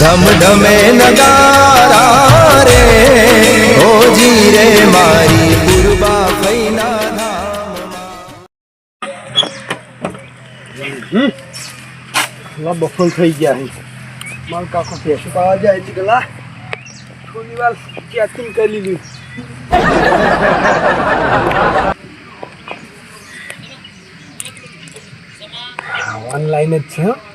ધમ ધમે નગારા રે ઓજી રે મારી પૂર્વા ફૈના ધામમાં. બફલ થઈ ગયા છે માલ કાકો પેશું પાવા જાય છે ગલા થોડી વાર ચેકિંગ કરી લીધું. ઓનલાઈન જ છે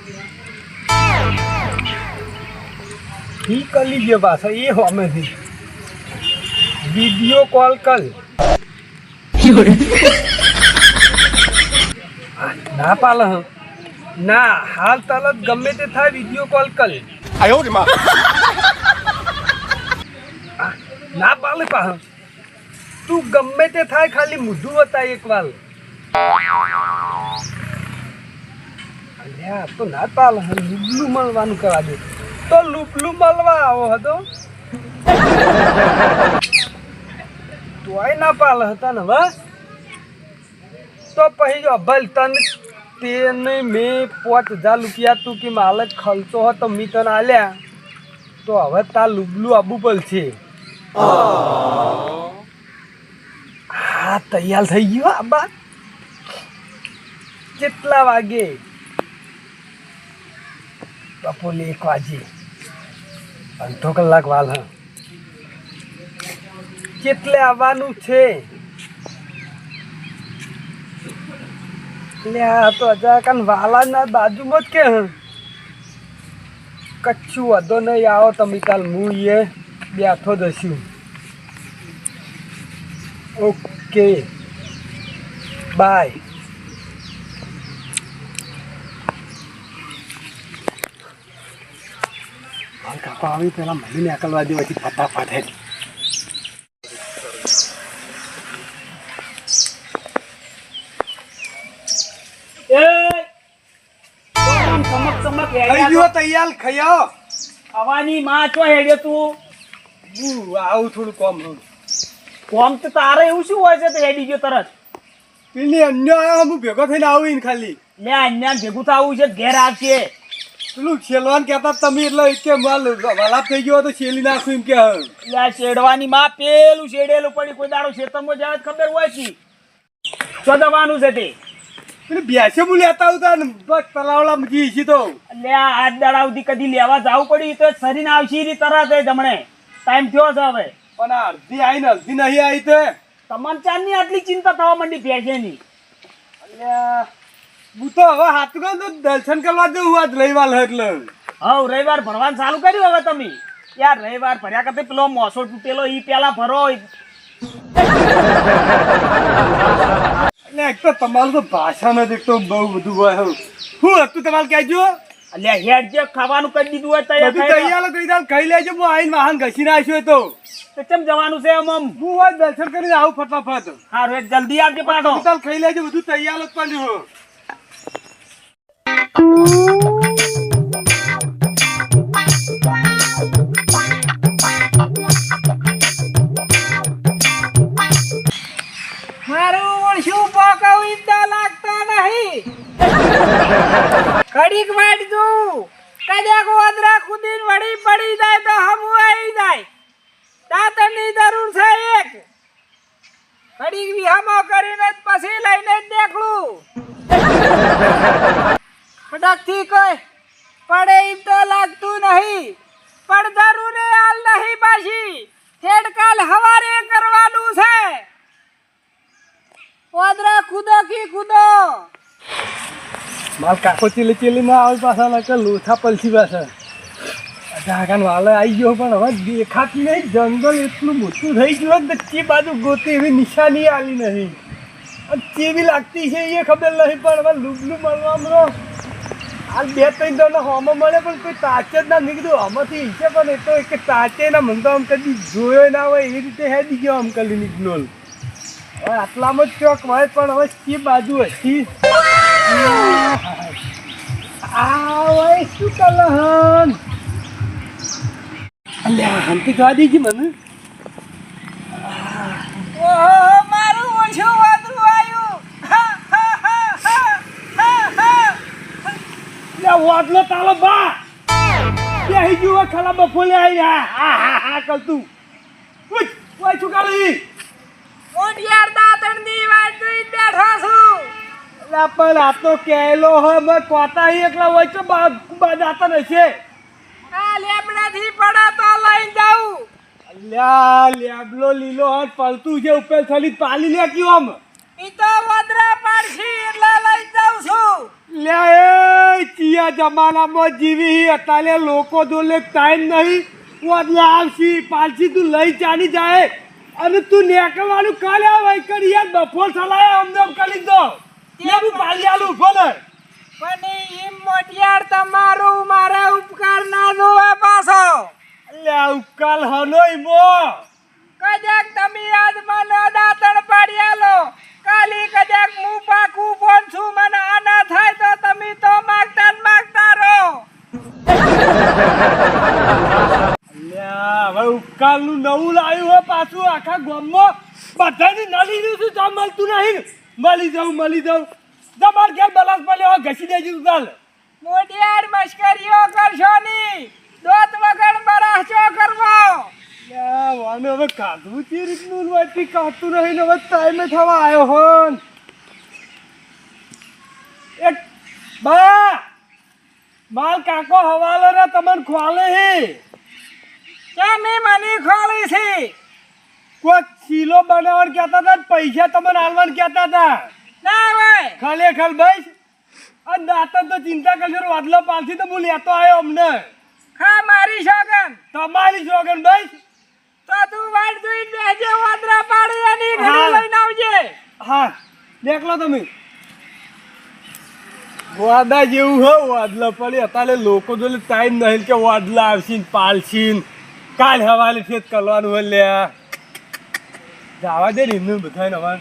હો. ઈ કરી લીધો પાછો એ હોમેથી વીડિયો કોલ કર ના પાલે ના હાલ તરત ગમે તે થાય વીડિયો કોલ કર આ, ના પાલે પાહ તું ગમે તે થાય ખાલી મુઢું હતા એક વાર અલ્યા તો ના પાલ હ લુબલું મળવાનું કરવા દે તો લુબલું મળવા આવો હતો. તોય ના પાલ હતા ને બસ તો પછી જો ભલ તને તેને મેં પાંચ હજાર રૂપિયા તું કે માલક ખલતો હતો, મી તને આલ્યા. તો હવે તાર લુબલું આબુ પડશે હા, તૈયાર થઈ ગયો આબા કેટલા વાગે? બપોરે એક વાગે અડધો કલાક વાલ, હા. કેટલે આવવાનું છે? એટલે આ તો અજાકાન વાલાના બાજુમાં જ કે, હં. કચ્છું વધો નહીં આવો તમે કાલ, હું એ બેઠો જશું ઓકે. બાય. કાકો પેલા મને નીકળવા દેવાથી ફટાફટ હેડ તૈયાર ખૈયાઓ ખાવાની માં ચો હેડ્યો તું? હું આવું થોડું કોમ હું કોમ તો તારે એવું શું હોય છે તો હેડી ગયો તરત? પેલી અન્ય હું ભેગો થઈને આવું ખાલી. મેં અન્ય ભેગું થવું છે ઘેર આવશે પેલું છેલવાન કહેતા તમે એટલે કે માલ વલાપ થઈ ગયો તો છેલી નાખું એમ કે હં. લે શેડવાની માં પેલું શેડેલું પડી કોઈ દાડો ખેતરમાં જાય ખબર હોય છે દવાનું છે તે? પેલું ભેંસે હું લેતા આવતા ને બસ તલાવડા મૂકી છે તો. લે આ આઠ દાડા સુધી કદી લેવા જવું પડ્યું તો સરીને આવશે ઈ તરત એ જમણે ટાઈમ થયો છે હવે. પણ અડધી આવી ને અડધી નહીં આવી તે. તમાર ચાંદની આટલી ચિંતા થવા માંડી ભેજેની અલ્યા, હું તો હવે હાથ તો દર્શન કરવા જવું આજ રવિવાર એટલે. હવ રવિવાર ભરવાનું ચાલુ કર્યું હવે તમે? યાર રવિવાર ભર્યા કરતા પેલો મોસો તૂટેલો ઈ પેલા ભરો. એક તો તમારું તો ભાષા નથી એક તો બહુ બધું હોય. શું હતું તમારે કહેજો અલ્યા હેડ જે ખાવાનું કરી દીધું હોય તૈયાર તૈયાર કરી દાલ ખાઈ લેજો હું આવીને વાહન ઘસી નાખ્યો તો. કેમ જવાનું છે એમ આમ? હું હોય દર્શન કરીને આવું ફટાફટ. હા એક જલ્દી આવજે પાછો. ખાઈ લેજો બધું તૈયાર જ પડ્યું Ooh. ફટાકથી કઈ. પડે એમ તો લાગતું નહીં. પણ જરૂરે હાલ નહીં પાછી. હેડકાલ હવારે કરવાનું છે. પોદરા કૂદો કી કૂદો માર કાકો ચીલી ચીલી માં આવે પાછા લાગે લોથા પલસી પાછા. ઢાકાન વાલે આવી ગયો પણ હવે દેખાતી નહીં. જંગલ એટલું મોટું થઈ ગયું ને તે બાજુ ગોતી એવી નિશાની આલી નહીં. અને કેવી લાગતી છે એ ખબર નહીં, પણ હવે લુબલું મળવામાં હાલ બે ત્રણ જણનો હોમો મળે પણ કોઈ તાચે જ ના નીકળ્યું આમાંથી હિસે પણ એ તો એક તાચે ના મને તો આમ કદી જોયો ના હોય એવી રીતે હેડી ગયો આમ કલી નીકળ્યો હવે આટલામાં જ ચોક હોય, પણ હવે કે બાજુ હતી આ હોય શું કલહન? અલ્યા હંતી ગાડી દીધી મને. તાલો બા બેહી ગયું હોય ખલા બફોલે આવી હા હા હા હા કરતું ઉઠ ઓય છુકાલી મોઢિયાર દાંતણની વાટ જોઈને બેઠો છું. અલા પણ આ તો કેલો હે મે કોતા ઈ એકલા હોય તો બા બા જાતા નશે આ લેબડાથી પડે તો લઈને જાઉં. લ્યા લેબલો લીલો હાથ પલતું છે ઉપર થલી પાલી લે કયો આમ. ઈ તો વદરા પાડશી એટલે લઈને જાઉં છું. લે એ ચિયા જમાનામાં જીવી અત્યારે લોકો જોડે ટાઈમ નહીં. વાદલા આવશી પાલસી તું લઈ ચાલી જાય. અને તું નેકળવાનું કાલે આવે કરી યાર બફોર સલાય અમને કરી દો. લે હું પાલી આલું ઊભો ને પણ ઈ મોઢિયાર તમારું મારા ઉપકાર ના જોવે પાછો લે ઉકાલ હનો ઈમો. કદાક તમે આજ મને દાતણ પાડી આલો. કાલી કદાચ હું પાકું ફોન છું મને આના થાય તો તમે તો માગતા ને માગતા રહો. હવે ઉકાલનું નવું લાવ્યું હો પાછું આખા ગામમાં. બધાની નલી રહ્યું છું મળતું નહીં? મળી જાઉં મળી જાઉં. તમાર ઘેર બલાસ પડ્યો ઘસી દેજો ઉકાલ મોટિયાર મશ્કરીઓ કરશો ની દોત વગર બરાચો કરવો. વાને હવે કાઢવું તે રીતનું વાટી કાઢતું નહીં હવે ટાઈમે થવા આવ્યો હોન. એક બા! માલ કાકો હવાલો ને તમને ખોલે હે. ઈ મને ખોલી છે? કોઈ શીલો બનાવવાનું કહેતા હતા પૈસા તમને આલવાનું કહેતા હતા. ના ભાઈ. ખરેખર ભાઈ આ દાંતન તો ચિંતા કરજો વાદલો પાલથી તો હું લેતો આવ્યો અમને. ખા મારી સોગન. તમારી શોગન ભાઈ. તો તું વાટ જોઈને બેસજે વાદરા પાડી એની હા. ઘડી લઈને આવજે. હા. દેખલો તમે. વાદા જેવું હો, વાદલા પડે અત્યારે લોકો જોડે ટાઈમ નહીં કે વાદલા આવશે ને પાલશે ને. કાલ હવાલે ફેત કરવાનું હોય લ્યા જવા દે ને એમને બધાને હવે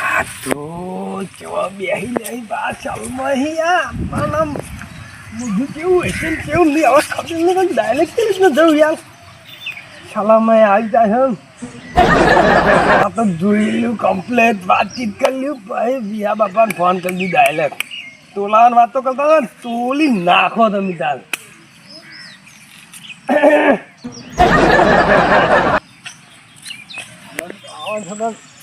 આ તો કેવા બેહી નહીં, બા, ચાલમાં હી આ. બધું કેવું હશે ને કેવું નહીં, હવે ખબર જ રીતના જવું યાર. સલામાં આવી જાય છે તો જોઈ કમ્પ્લેટ વાતચીત કરી લ્યું ભાઈ વિયા બાપાને ફોન કરી દીધું ડાયરેક્ટ તોલાવાની વાત તો કરતા હતા ને નાખો તમે તાર.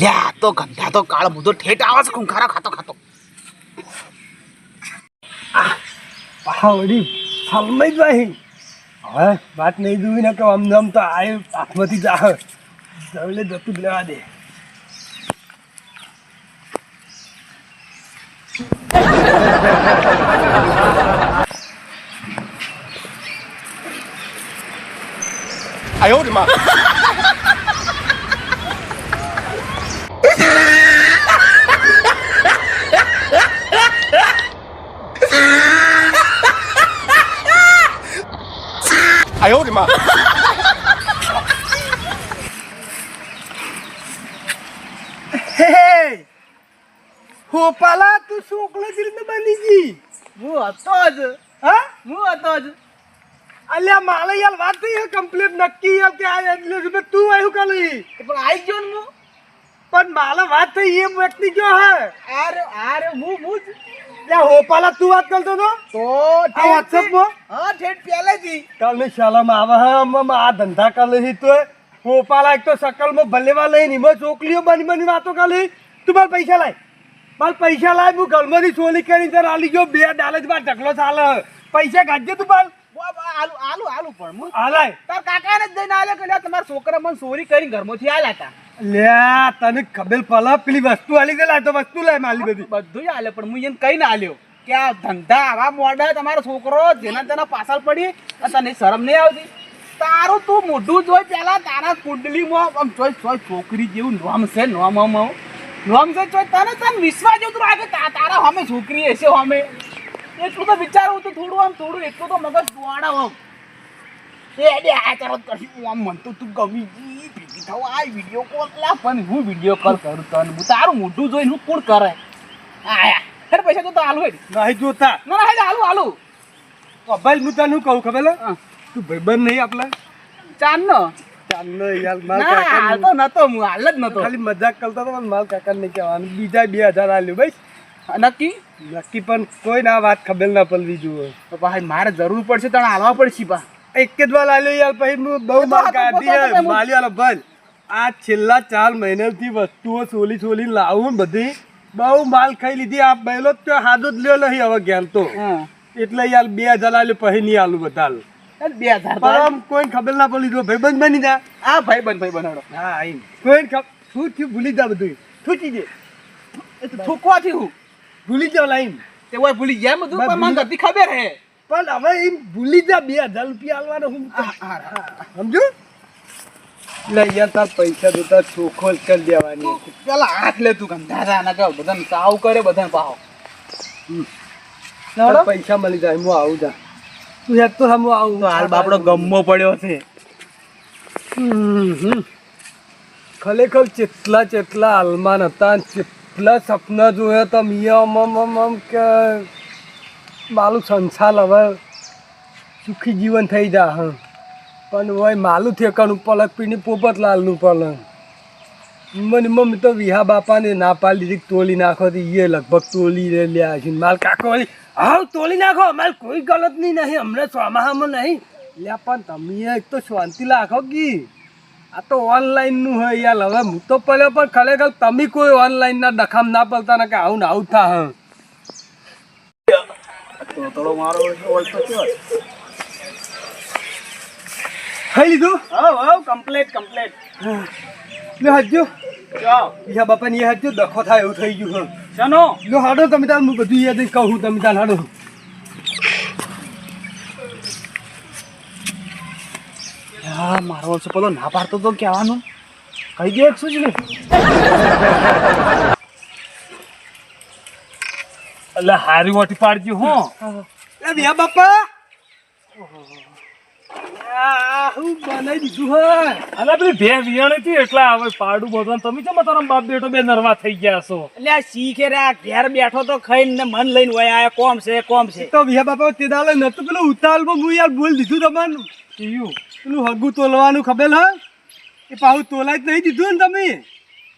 લ્યા તો ગંધા તો કાળ મુદો ઠેઠ આવે છે ખુંખારા ખાતો ખાતો. પાવડી સમજ નહીં હવે વાત નહીં જોઈ ને કે આમ નામ તો આય જ આવે. જવલે જતું જ લેવા દે. હે હોપાલા તું છોકલો જ રીતે બની ગઈ હું હતો જ હા હું હતો જ અલ્યા મારે યાર વાત થઈ હે કમ્પ્લીટ નક્કી યાર કે આ એટલે રૂપિયા તું આવ્યું કાલી પણ આવી ગયો ને હું પણ મારે વાત થઈ એ વ્યક્તિ જો હે આરે આરે હું હું ત્યાં હોપાલા તું વાત કરતો તો તો આ વોટ્સઅપમાં હા ઠેઠ પહેલેથી કાલની શાલામાં આવે હે આ ધંધા હી તો હોપાલા એક તો શકલમાં ભલેવા લઈને એમાં ચોકલીઓ બની બની વાતો કાલે તું મારે પૈસા લાય. મારે પૈસા લાય હું ઘરમાંથી ચોરી કરી તને આલી ગયો બે ડાલે જ માર ઢગલો ચાલે પૈસા કાઢજે તું પાલ આલુ આલુ આલુ પણ હું. હાલાય તાર કાકાને જ જઈને આલ્યો કે તમારા છોકરા મને ચોરી કરી ઘરમાંથી આલ્યા હતા. લ્યા તને ખબર પલા પેલી વસ્તુ આલી દે તો વસ્તુ લાય માલી બધી. બધું આલે, પણ હું એને કઈ ના આલ્યો. કે આ ધંધા આવા મોડા તમારો છોકરો જેના તેના પાછળ પડી તને શરમ નહીં આવતી? તારું તું મોઢું જોઈ પેલા તારા કુંડલીમાં, આમ જોઈ જોઈ, છોકરી જેવું નોમ છે, નોમ, આમ. નોમ છે, જોઈ, તને તને વિશ્વાસ જેવું રાખે તારા હમે છોકરી હશે હમે એટલું તો વિચારવું તું, થોડું આમ, થોડું, એટલું તો મગજ દોડાવ આમ. એ આ કરો કરશું આમ મન તો તું ગમી ગઈ. ભેગી આ વીડિયો કોલ લા પણ હું વીડિયો કોલ કરું તને હું તારું મોઢું જોઈને હું કોણ કરે? આયા હેડ પૈસા તો આલુ હેડ. નહીં જોતા. ના ના હેડ આલુ આલુ. મોબાઈલ હું તને કહું ખબર તું ભાઈબંધ નહીં આપલા? ચાંદ ચાંદનો યાર માલ ના તો નતો હું હાલ જ નતો. ખાલી મજાક કરતો તો માલ કાકા નહીં કહેવાનું. બીજા બે હજાર આલ્યું ભાઈ નક્કી? નક્કી પણ કોઈ ના વાત ખબર ના પડવી જોઈએ. તો ભાઈ મારે જરૂર પડશે તને હાલવા પડશે પા. એક જ વાર લાલ્યો યાર પછી હું બહુ માલ કાઢી માલ્યો બંધ આ છેલ્લા ચાર મહિનાથી વસ્તુઓ સોલી સોલી લાવું બધી બહુ માલ ખાઈ લીધી. આ બેલો તો હાજો જ લ્યો નહીં હવે જ્ઞાન તો. એટલે યાર બે હજાર આલ્યું પછી નહીં આલું બધા બે હજાર કોઈને ખબર ના પડી તો ભાઈબંધ બની જા. આ ભાઈ બન ભાઈ બનાડો હા આઈ કોઈ ખબર શું થયું? ભૂલી જા બધું છૂટી જે થૂકવાથી હું. ભૂલી જાવ લાઈન. તે ઓય ભૂલી ગયા બધું? પણ મને નથી ખબર હે. પણ હવે એમ ભૂલી જા બે હજાર રૂપિયા આલવાનો હું સમજુ લે યાર તાર પૈસા જોતા ચોખ્ખો જ કરી દેવાની પેલા હાથ લે તું ગંધારા ના કહો બધાને સાવ કરે બધાને પાહો. પૈસા મળી જાય હું આવું જા. તું યાર તો હમ આવું. હાલ બાપડો ગમો પડ્યો છે. ખરેખર ચેટલા ચેટલા આલમાન હતા ચેટલા સપના જોયા હતા મિયા આમ આમ આમ કે મારું સંસાર હવે સુખી જીવન થઈ જા હા. પણ હોય, માલું થેકાનું પલક પીને પોપતલાલનું પલંગ. મને મમ્મી તો વિહા બાપાને ના પાડી દીધી, તોલી નાખો તો એ લગભગ તોલી લ્યા છે. માલ કાકો હા તોલી નાખો, માલ કોઈ ગલત નહીં નહીં, હમણાં ચોમાહામાં નહીં. લ્યા, પણ તમે એક તો શાંતિ રાખો કી. આ તો ઓનલાઈનનું હોય યાર, હવે હું તો પડ્યો, પણ ખરેખર તમે કોઈ ઓનલાઈનના ડખામ ના પડતા ને કે આવું ને આવું થા હા. તોતળો મારો હોય તો ખાઈ લીધું? હવ હવ કમ્પ્લેટ કમ્પ્લેટ લે હજ્જો ચાલ ઈયા બાપાની એ હજ્જો દખો થાય એવું થઈ ગયું હા. શનો? લો હાડો તમે તાર હું બધું યાદ કહું તમે તાર હાડો. હા મારો છે પેલો ના પાડતો તો કહેવાનું. કહી દે શું નહીં એટલે હારી વાટી પાડજો હો. બે બાપા. હું બનાવી દીધું પેલી વિયાણી હતી એટલે હવે પાડું બધું. તમે કેમ તારા બાપ બેટો બે નરવા થઈ ગયા છો? એટલે શીખે રે ઘેર બેઠો તો ખાઈને ને મન લઈને વયા આયા. કોમ છે કોમ છે. તો વિહા બાપા તે દાડે નતું પેલું ઉતાવળમાં હું યાર બોલ દીધું તમને. કયું. પેલું હગું તોલવાનું ખબર હા? એ પાછું તોલાય જ નહીં દીધું ને તમે.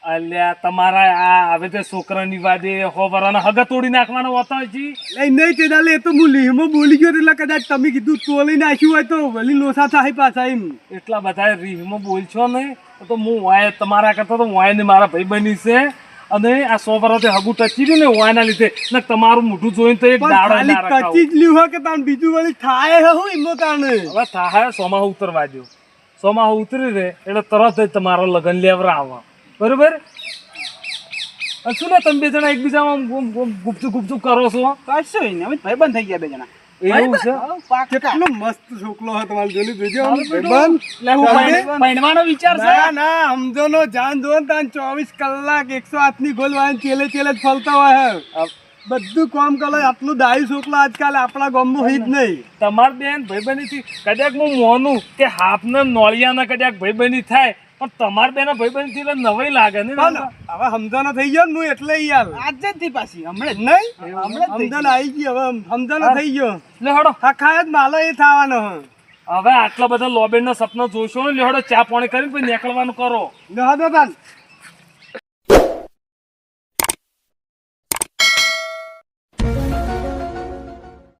અલ્યા તમારા આ હવે તે છોકરાની વાદે હો વરાના તોડી નાખવાના હોતા છે એ નહીં તે દાડે એ તો હું લીહમાં બોલી ગયો એટલે કદાચ તમે કીધું તોલી નાખ્યું હોય તો વળી લોસા થાય પાછા એમ. એટલા બધા રીહમાં બોલશો ને તો હું વાય તમારા કરતા તો વાય ને મારા ભાઈ બની છે. અને આ સો હગું ટચી રહ્યું ને વાયના લીધે. ને તમારું મોઢું જોઈને તો એક દાડો. કચી જ લ્યું કે તાન બીજું વળી થાય હે હું એમાં તાને હવે સોમાં ઉતરવા દો સોમાં ઉતરી રે એટલે તરત જ તમારા લગ્ન લેવરા આવે બરોબર? શું ને તમે બે જણા એકબીજામાં ગુપચુપ ગુપચુપ કરો છો? કશું નહીં અમે ભાઈબંધ થઈ ગયા બે જણા. એવું છે? કેટલો મસ્ત છોકરો હોય તમારે જોઈ જોજો વિચાર છે? ના ના સમજો નો જાન તાન ચોવીસ કલાક એકસો આઠની ગોલ વાળા ચેલે ચેલે જ હોય બધું કામ કરે આટલું દાયું છોકરો આજકાલ આપણા ગામમાં હોય જ નહીં. તમાર બેન ભાઈબંધી કદાચ હું મોનું કે હાફ ને નોળિયાના કદાચ ભાઈબંધી થાય પણ તમાર બેન ભાઈબંધી થી નવાઈ લાગે ને હવે સમજાનો થઈ ગયો ને હું એટલે યાર આજે થી પાછી હમણાં નહીં? હમણાં સમજાનો આવી ગયો. હવે સમજાનો થઈ ગયો. લે હડો. હા જ માલો એ થવાનો હવે આટલા બધા લોબેન ના સપના જોશો ને લેહડો ચા પાણી કરીને પછી નીકળવાનું કરો. ના દાદા